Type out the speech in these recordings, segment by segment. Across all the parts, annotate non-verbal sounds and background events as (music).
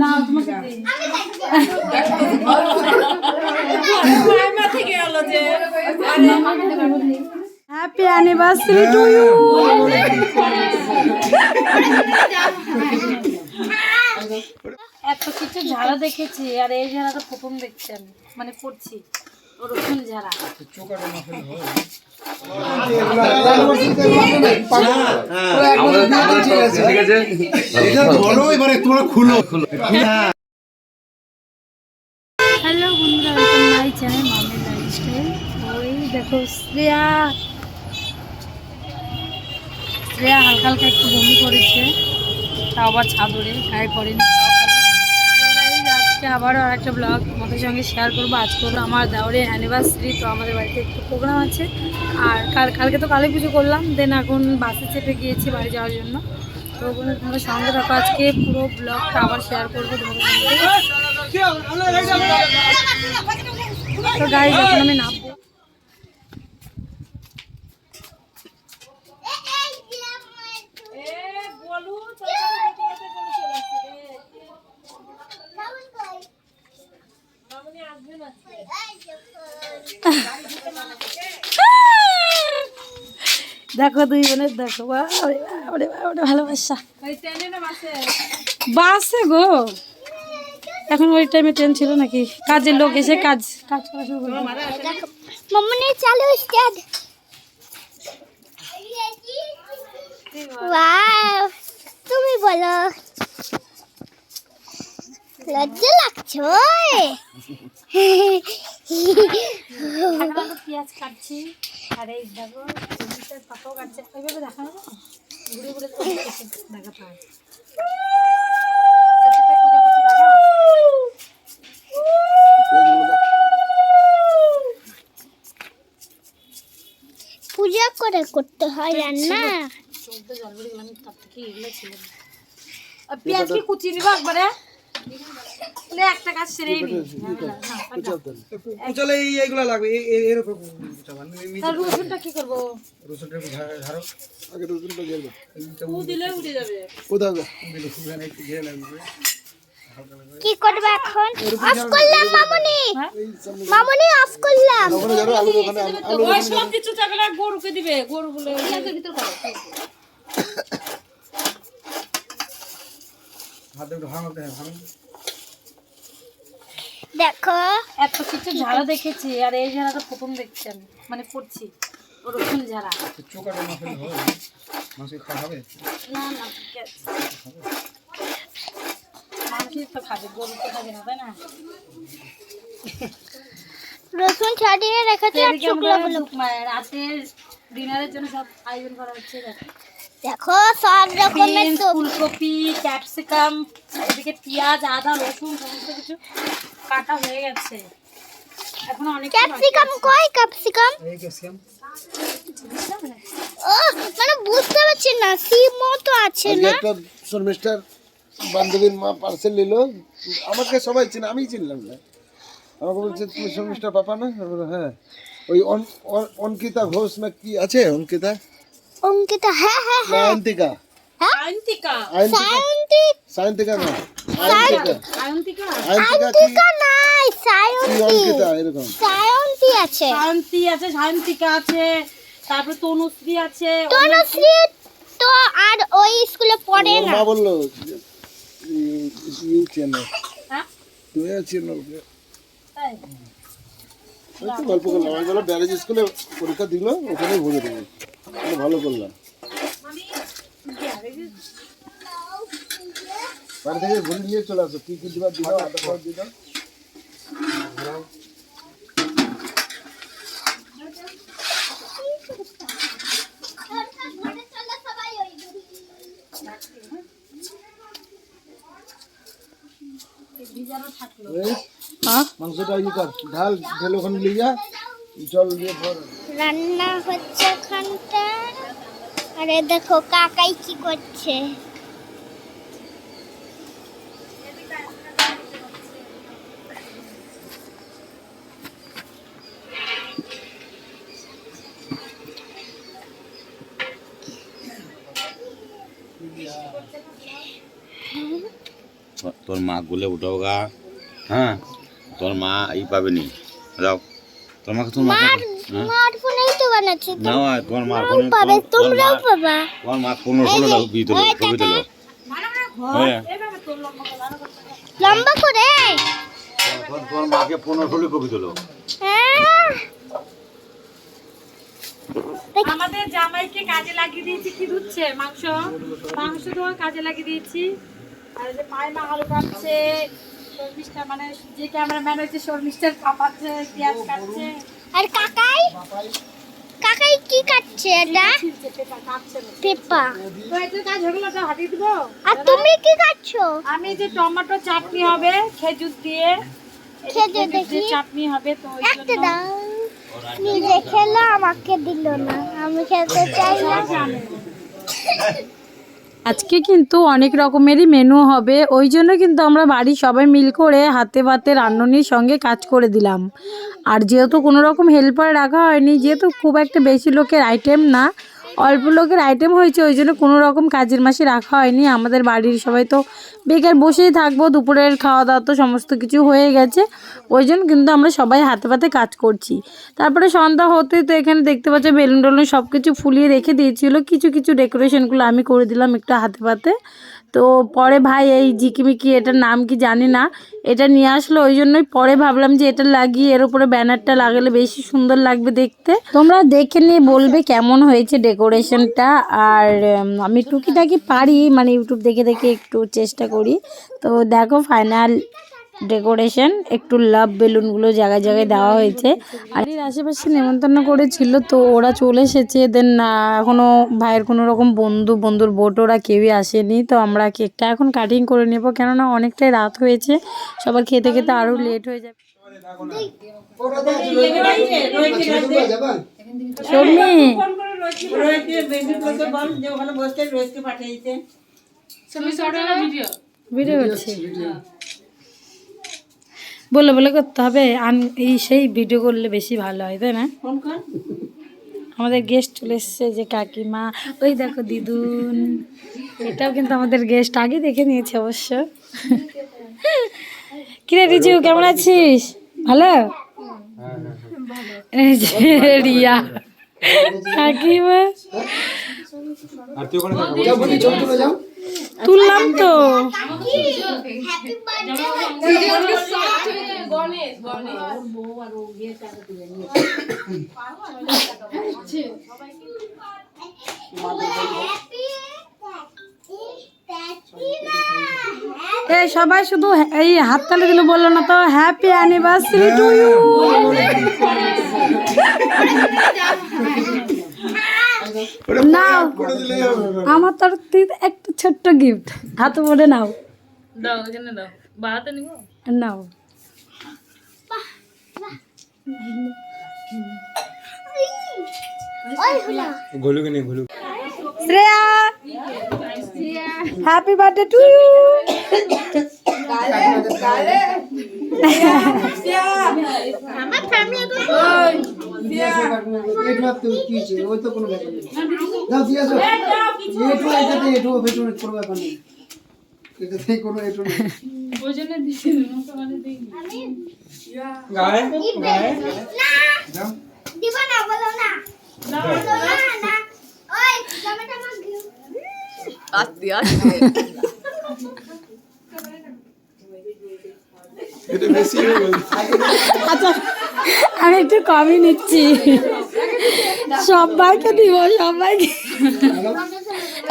না তোমাকে দিই। হ্যাপি অ্যানিভার্সারি টু ইউ এত কিছু ঝাড়া দেখেছি আর এই ঝাড়াটা প্রথম দেখছি আমি মানে করছি। হ্যালো শ্রেয়া। হালকা হালকা একটু বমি করেছে। তা আবার ছাদরে গায়ে করেনি তাও ভালো। তো guys, আজকে আবারও একটা ব্লগ তোমাদের সঙ্গে শেয়ার করব। আজ করব আমার দাওরের অ্যানিভার্সারি তো আমাদের বাড়িতে একটু প্রোগ্রাম আছে। আর কাল কালকে তো কালী পুজো করলাম দেন এখন বাসে চেপে গিয়েছি বাড়ি যাওয়ার জন্য। তো তোমাদের সঙ্গে থাকো, আজকে পুরো ব্লগটা আবার শেয়ার করব তোমাদের সঙ্গে তো গাড়ি যখন আমি নামবো। দেখো দুই বোনের দেখো ভালোবাসা। বাসে? গো। এখন ওই টাইমে ট্রেন ছিল নাকি? কাজের লোক এসে কাজ কাজ করা শুরু করল তুমি বলো। লজ্জা লাগছে (laughs) পেঁয়াজ কাটছি। আর এই দেখো সবজিটার পাতাও কাটছে। ওইভাবে ঘুরে ঘুরে পূজা করতে লাগা পূজা করে করতে হয় রান্না। চোদ্দ জল বেড়ে তার থেকে এগুলো ছিল পেঁয়াজ কি কুচিয়ে নিবো একবারে? একটা কাজ সেরেই নি চলে এইগুলো লাগবে। এই এই- এর উপর রসুনটা কি করব? রসুনটা একটু ঝাড়ো। আগে রসুনটা দিয়ে দাও দিলে উঠে যাবে। কোথাও দিলে সুগার একটু ঘিরে লাগবে কি করবে এখন? অফ করলাম মামনি! হ্যাঁ? মামনি অফ করলাম! আলু আলু- আলু সব কিছু না গরুকে দিবে। গরু বলে ভিতর করো হাতে একটু ভাঙতে হয় ভাঙ দেখো এত কিছু ঝাড়া দেখেছি আর এই ঝাড়াটা প্রথম দেখছি আমি মানে করছি ও রসুন ঝাড়া চোকাটা না ফেলে খাওয়া হবে? না না ঠিক আছে। মানুষই তো খাবে গরু তো খাবে না তাই না? রসুন ছাড়িয়ে রেখেছি আর শুকনো মানে রাতের ডিনারের জন্য সব আয়োজন করা হচ্ছে দেখো। দেখো সব রকমের ফুলকপি ক্যাপসিকাম এদিকে পেঁয়াজ আদা রসুন সমস্ত কিছু কাটা হয়ে গেছে। এখন অনেক ক্যাপসিকাম কই ক্যাপসিকাম এই ও মানে বুঝতে পারছি না সিমও তো আছে না? একটা শর্মিষ্ঠার বান্ধবীর মা পার্সেল নিল। আমাকে সবাই চিনে আমি চিনলাম না। আমাকে বলছে তুমি শর্মিষ্ঠার পাপা না? হ্যাঁ। ওই অঙ্কিতা ঘোষ না কি আছে? অঙ্কিতা? অঙ্কিতা হ্যাঁ হ্যাঁ আয়ন্তিকা আয়ন্তিকা সায়ন্তিকা। না। নাই সায়ন্তি। সায়ন্তি আছে। শান্তি আছে শান্তিকা আছে তারপরে তনুশ্রী আছে তনুশ্রী তো আর ওই স্কুলে পড়ে না। মা বলল ইউ চেনো। হ্যাঁ? তুমি চেনো ওই তো গল্প করলাম। আমি বললাম ব্যারেজ স্কুলে পরীক্ষা দিল ওখানেই ভরে দেবো। ভালো করলাম। বাড়ি থেকে ভরে নিয়ে চলে আসো। কি কি দিবা দিবা আধা পাওয়া দিবা। এই, হ্যাঁ? মাংসটা কর ঢাল ঢেল ওখানে নিয়ে যা জল দিয়ে ভর। রান্না হচ্ছে ওখানটা। আরে দেখো কাকাই কি করছে? তোর মা গুলে উঠাও গা। হ্যাঁ তোর মা এই পাবে নি। যাও তোর মাকে তোর মা বানাচ্ছি না তোমার মার ফোনে পাবে তোমরাও মা- পাবা। তোমার মা পনেরো ষোলো দাও দিয়ে দিলো ছবি দিলো। হ্যাঁ। লম্বা করে। তোর মাকে পনেরো ষোলো কপি দিলো। হ্যাঁ। আমাদের জামাইকে কাজে লাগিয়ে দিয়েছি কি ধুচ্ছে? মাংস। মাংস ধোয়া কাজে লাগিয়ে দিয়েছি। আর এই যে পায়ে মা আলু কাটছে শর্মিষ্ঠা মানে যে ক্যামেরাম্যান হচ্ছে শর্মিষ্ঠার কাপাচ্ছে পেঁয়াজ কাটছে। আর কাকাই? কাকাই কি কাটছে এটা? পেঁপা। আর তুমি কি কাটছো? আমি যে টমেটো চাটনি হবে খেজুর দিয়ে খেজুর দেখি। চাটনি হবে তো একটা দাও। নিজে খেলো আমাকে দিল না। আমি খেতে চাই না। (laughs) আজকে কিন্তু অনেক রকমেরই মেনু হবে। ওই জন্য কিন্তু আমরা বাড়ি সবাই মিল করে হাতে ভাতে রান্ননির সঙ্গে কাজ করে দিলাম। আর যেহেতু কোনো রকম হেল্পার রাখা হয়নি, যেহেতু খুব একটা বেশি লোকের আইটেম না অল্প লোকের আইটেম হয়েছে, ওই জন্য কোনো রকম কাজের মাসে রাখা হয়নি। আমাদের বাড়ির সবাই তো বেকার বসেই থাকব, দুপুরের খাওয়া দাওয়া তো সমস্ত কিছু হয়ে গেছে। ওই জন্য কিন্তু আমরা সবাই হাতে পাতে কাজ করছি। তারপরে সন্ধ্যা হতেই তো এখানে দেখতে পাচ্ছ বেলুন টেলুন সব কিছু ফুলিয়ে রেখে দিয়েছিল। কিছু কিছু ডেকোরেশনগুলো আমি করে দিলাম একটু হাতে পাতে। তো পরে ভাই এই ঝিকিমিকি এটার নাম কি জানি না, এটা নিয়ে আসলো, ওই জন্যই পরে ভাবলাম যে এটা লাগিয়ে এর উপরে ব্যানারটা লাগালে বেশি সুন্দর লাগবে দেখতে। তোমরা দেখে নিয়ে বলবে কেমন হয়েছে ডেকোরেশনটা, আর আমি টুকিটাকি পারি মানে ইউটিউব দেখে দেখে একটু চেষ্টা করি। তো দেখো, ফাইনাল ডেকোরেশন একটু লাভ বেলুনগুলো জায়গায় জায়গায় দেওয়া হয়েছে আর এর আশেপাশে নেমন্তন্ন করেছিল তো ওরা চলে এসেছে দেন এখনও ভাইয়ের কোনো রকম বন্ধু বন্ধুর বোট ওরা কেউই আসেনি তো আমরা কেকটা এখন কাটিং করে নেব কেননা অনেকটাই রাত হয়েছে সবার খেতে খেতে আরও লেট হয়ে যাবে ভিডিও বলে বলে করতে হবে। আন এই সেই ভিডিও করলে বেশি ভালো হয় তাই না? আমাদের গেস্ট চলে এসছে যে কাকিমা। ওই দেখো দিদুন। এটাও কিন্তু আমাদের গেস্ট আগে দেখে নিয়েছে অবশ্য। (laughs) কিরে রিজু কেমন আছিস? ভালো? রিয়া। কাকিমা। যাও বলি ছবি তুলে যাও। তুললাম তো। এ সবাই শুধু এই হাততালি দিলে বলল না তো হ্যাপি অ্যানিভার্সারি টু ইউ নাও আমার তরফ থেকে একটা ছোট্ট গিফট হাতে পড়ে নাও। নাও। নিব হলো ঘুলুকে নিয়ে ঘুলুক। Shreya happy birthday to you দিব না বলো না। আচ্ছা আমি একটু কমই নিচ্ছি। সবাইকে দিব সবাইকে।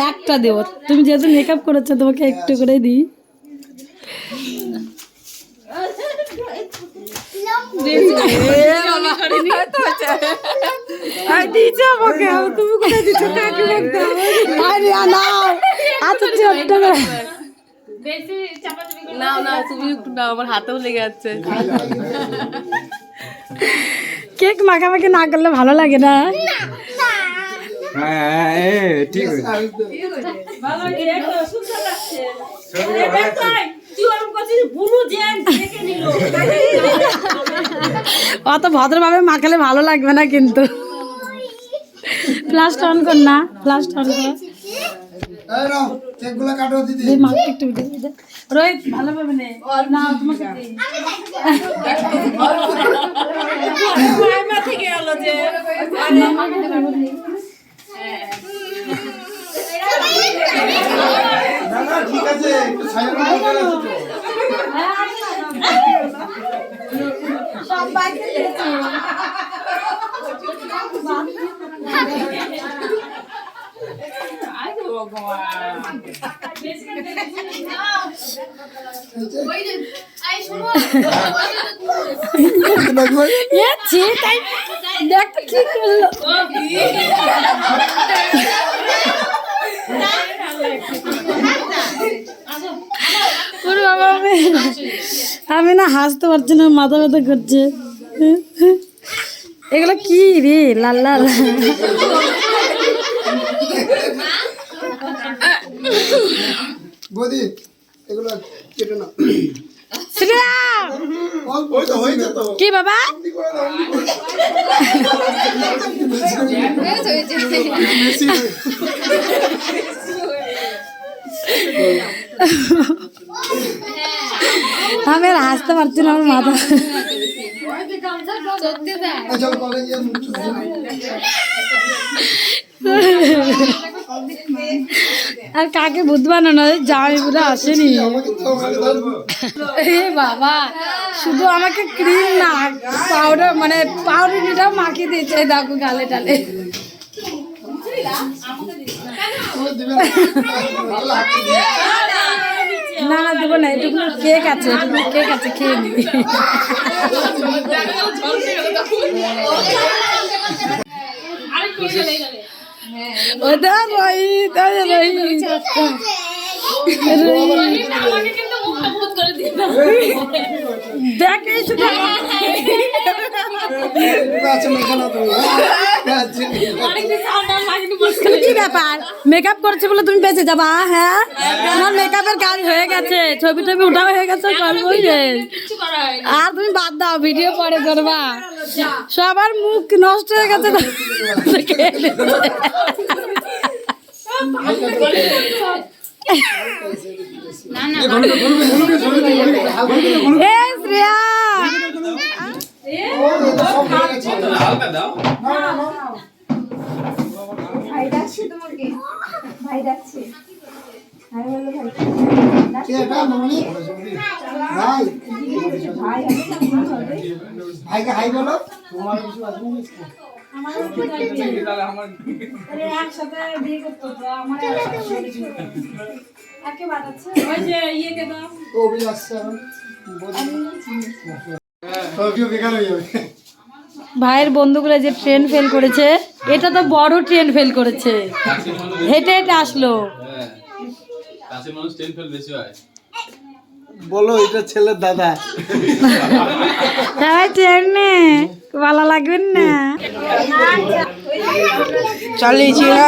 একটা দেবো। তুমি যেহেতু মেকআপ করেছ তোমাকে একটু করে দিই। আরে নাও আচ্ছা ছোট্ট না না তুমি একটু না আমার হাতেও লেগে যাচ্ছে কেক মাখামাখি না করলে ভালো লাগে না হ্যাঁ ঠিক অত ভদ্রভাবে মাখালে ভালো লাগবে না কিন্তু ফ্লাশ অন কর না ফ্লাশ অন কর। রোহিত ভালো পাবে না। না তোমাকে দিই। না না ঠিক আছে একটু সাইলেন্ট আমি না হাসতে পারছি না মাথা ব্যথা করছে। এগুলো কি রে? লাল লাল। বৌদি এগুলো কেটে না শ্রীরাম! কি বাবা? (laughs) আমি আর হাসতে পারছি না আমার মাথা। আচ্ছা (laughs) আর কাকে বুধ বানানো জামাই বলে আসেনি। এ বাবা, শুধু আমাকে ক্রিম না পাউডার মানে পাউডারটাও মাখিয়ে দিয়েছে দেখো গালে টালে। না না, দেবো না, এটুকু কেক আছে, এটুকু কেক আছে, খেয়ে নিবি ওটা রোহিত ওই রোহিত দেখ এই শুধু আছে মেখানো তুমি হ্যাঁ আছে কি ব্যাপার মেকআপ করছে বলে তুমি বেঁচে হ্যাঁ কাজ হয়ে গেছে ছবি টবি হয়ে গেছে আর তুমি বাদ দাও ভিডিও পরে করবা সবার মুখ নষ্ট হয়ে গেছে এ শ্রেয়া মামনি ভাই ভাইকে হাই বলো তোমার কিছু একসাথে বিয়ে করতো আমার ওই যে হয়ে ভাইয়ের বন্ধুগুলো যে ট্রেন ফেল করেছে এটা তো বড় ট্রেন ফেল করেছে। হেঁটে হেঁটে আসলো। হয় বলো এটা ছেলের দাদা। হ্যাঁ ট্রেনে ভালো লাগবে না? চালিয়েছি না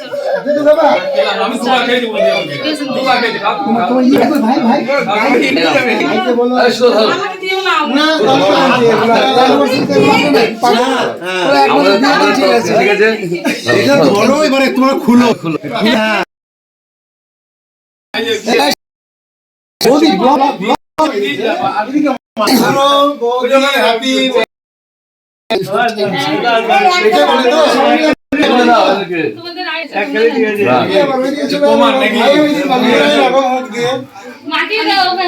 এবারে তোমরা খুলো হ্যাঁ হ্যাপি হবে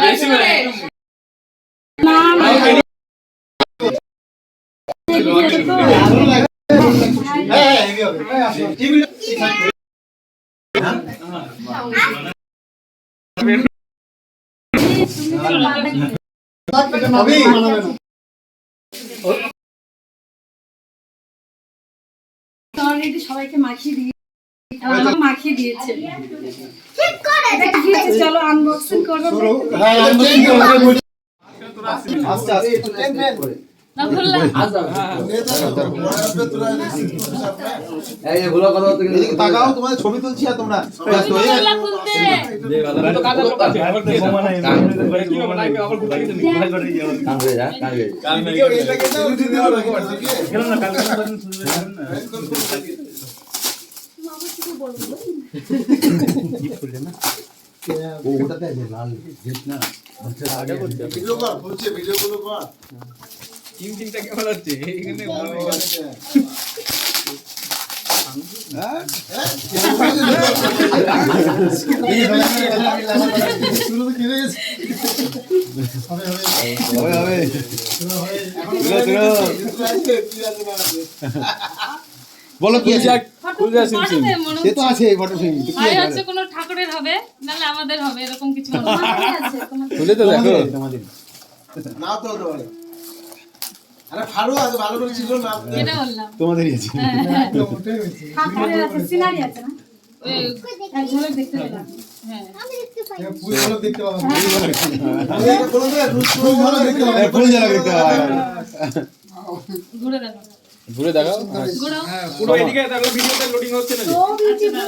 বেশি সবাইকে মাখিয়ে দিয়ে মাখিয়ে দিয়েছে? চলো আনবক্সিং করব আস্তে আস্তে বললাম। এদিকে ছবি তুলছি আর তোমরা ওটাতে লাল ভিডিও কর বলছে ভিডিও গুলো কর। আছে না আছে বলো কি আছে? সে তো আছে এই ফটো হয় হচ্ছে কোনো ঠাকুরের হবে নাহলে আমাদের হবে এরকম কিছু মনে তুলে তো দেখো। তোমাদের। না তো আরে ফারু আছে ভালো করে ছিল না। এটা বললাম। তোমাদেরই আছে। ঠাকুরের আছে সিনারি আছে হ্যাঁ। ঘুরে দেখাও। পুরো এদিকে দেখো ভিডিওতে লোডিং হচ্ছে না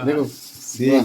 দেখো। সেম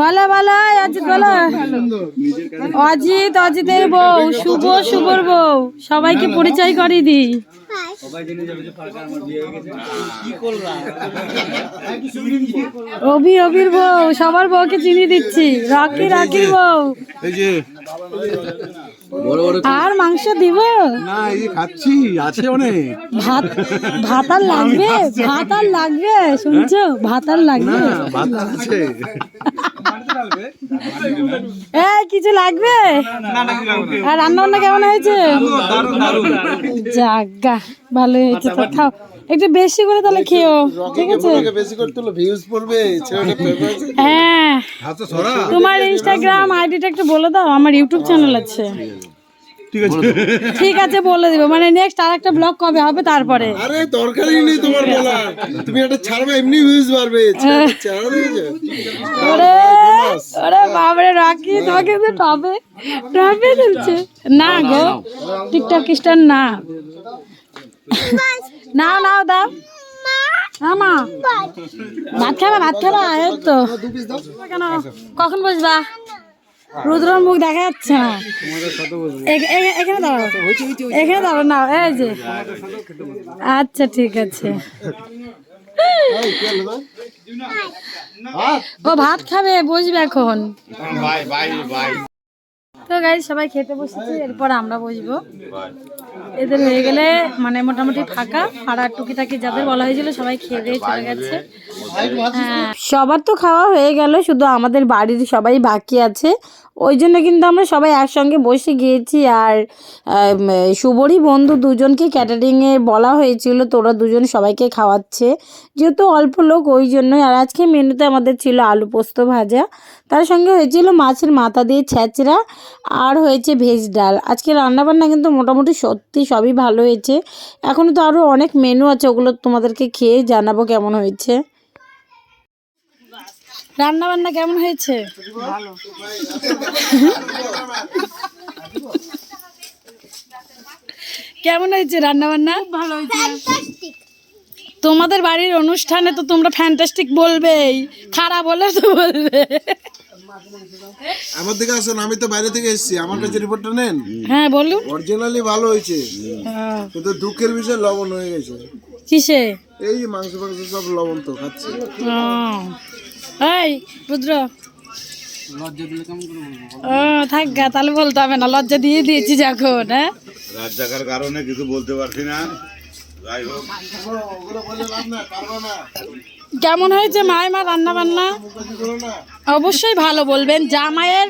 ভালো বলো অজিত বলো অজিত, অজিতের বউ, শুভ, শুভর বউ। সবাইকে পরিচয় করিয়ে দিই। অভি, অভির বউ, সবার বউকে চিনি দিচ্ছি। রকি, রকির বউ। আর মাংস দিব? না এই খাচ্ছি আছে অনেক। ভাত ভাত আর লাগবে? ভাত আর লাগবে? শুনছো? ভাত আর লাগবে? ভাত আছে। এই কিছু লাগবে? আর রান্না বান্না কেমন হয়েছে? যাগা ভালো হয়েছে তো খাও। একটু বেশি করে তাহলে খেও ঠিক আছে? বেশি করে তুলো ভিউজ পড়বে (laughs) হ্যাঁ। তোমার ইনস্টাগ্রাম আইডিটা একটু বলে দাও আমার ইউটিউব চ্যানেল আছে। ঠিক আছে। ঠিক আছে বলে দিব। মানে নেক্সট আর একটা ব্লগ কবে হবে তারপরে? আরে দরকারই নেই তোমার বলা তুমি একটা ছাড়বে এমনি ভিউজ বাড়বে। ওরে ওরে বাবরে রকি তোমাকে তো টপে দিচ্ছে না গো টিকটক স্টার না। নাও নাও দাও। আমা ভাত খাবা ভাত খাবা এই তো। কেন কখন বসবা? রুদ্রর মুখ দেখা যাচ্ছে না। এখানে দাঁড়াও। এখানে দাঁড়াও না এই যে। আচ্ছা ঠিক আছে। ও ভাত খাবে বসবে এখন। তো গাই সবাই খেতে বসেছি এরপর আমরা বসবো। এদের হয়ে গেলে মানে মোটামুটি ফাঁকা আর টুকিটাকি যাদের বলা হয়েছিল সবাই খেয়ে দিয়ে চলে গেছে। সবার তো খাওয়া হয়ে গেল, শুধু আমাদের বাড়ির সবাই বাকি আছে। ওই জন্য কিন্তু আমরা সবাই একসঙ্গে বসে গিয়েছি আর শুভরই বন্ধু দুজনকে ক্যাটারিংয়ে বলা হয়েছিল তোরা দুজন সবাইকে খাওয়াচ্ছে। যেহেতু অল্প লোক, ওই জন্যই। আর আজকে মেনুতে আমাদের ছিল আলু পোস্ত ভাজা। তার সঙ্গে হয়েছিল মাছের মাথা দিয়ে ছ্যাঁচড়া আর হয়েছে ভেজ ডাল। আজকে রান্নাবান্না কিন্তু মোটামুটি সত্যি সবই ভালো হয়েছে। এখনও তো আরও অনেক মেনু আছে, ওগুলো তোমাদেরকে খেয়ে জানাব কেমন হয়েছে। রান্না বান্না কেমন হয়েছে? ভালো কেমন হয়েছে রান্না বান্না ভালো ফ্যান্টাস্টিক তোমাদের বাড়ির অনুষ্ঠানে তো তোমরা ফ্যান্টাস্টিক বলবেই। খারাপ হলে তো বলবে। আমার দিকে আসুন আমি তো বাইরে থেকে এসেছি। আমার কাছে রিপোর্টটা নেন? হ্যাঁ বলুন। অরিজিনালি ভালো হয়েছে হ্যাঁ। কিন্তু দুঃখের বিষয় লবণ হয়ে গেছে। কিসে? এই মাংস মাংস সব লবণ তো খাচ্ছি। এই রুদ্র। ও থাক গা তাহলে বলতে হবে না লজ্জা দিয়ে দিয়েছি যখন হ্যাঁ? রাত জাগার কারণে কিছু বলতে পারছি না। যাই হোক। ওগুলো বলে লাভ না পারব না কেমন হয়েছে মায়ের মা রান্না বান্না অবশ্যই ভালো বলবেন। জামাইয়ের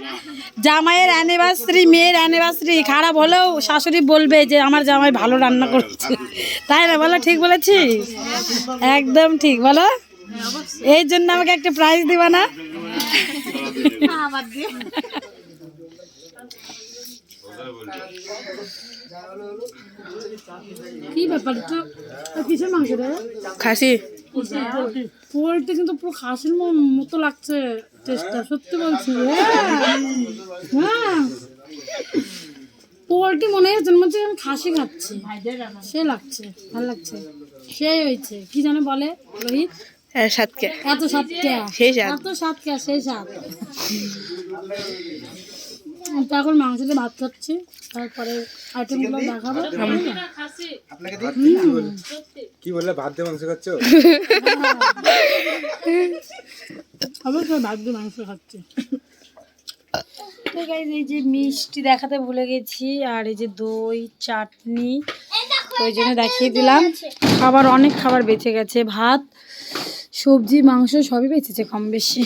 জামাইয়ের অ্যানিভার্সারি মেয়ের অ্যানিভার্সারি খারাপ হলেও শাশুড়ি বলবে যে আমার জামাই ভালো রান্না করছে। তাই না? বলো ঠিক বলেছি একদম ঠিক বলো। এই জন্য আমাকে একটা প্রাইজ দিবা না? কি ব্যাপার? কিসের মাংস রে? খাসি। পোলট্রি কিন্তু পুরো খাসির মতো লাগছে টেস্টটা সত্যি বলছি। হ্যাঁ। হ্যাঁ। পোলট্রি মনে হচ্ছে মনে হচ্ছে আমি খাসি খাচ্ছি। সে লাগছে ভালো লাগছে। সেই হয়েছে। কি জানে বলে রোহিত? সাতকে। এত সাতটা সেই স্বাদ। এত সাতটা সেই সাত। তো এখন মাংস দিয়ে ভাত খাচ্ছি। তারপরে আইটেমগুলো দেখাবো। কি বললে ভাত দিয়ে মাংস খাচ্ছ? অবশ্যই ভাত দিয়ে মাংস খাচ্ছি। তো guys, এই যে মিষ্টি দেখাতে ভুলে গেছি আর এই যে দই চাটনি ওই জন্য দেখিয়ে দিলাম। খাবার অনেক খাবার বেঁচে গেছে। ভাত সবজি মাংস সবই বেঁচেছে কম বেশি।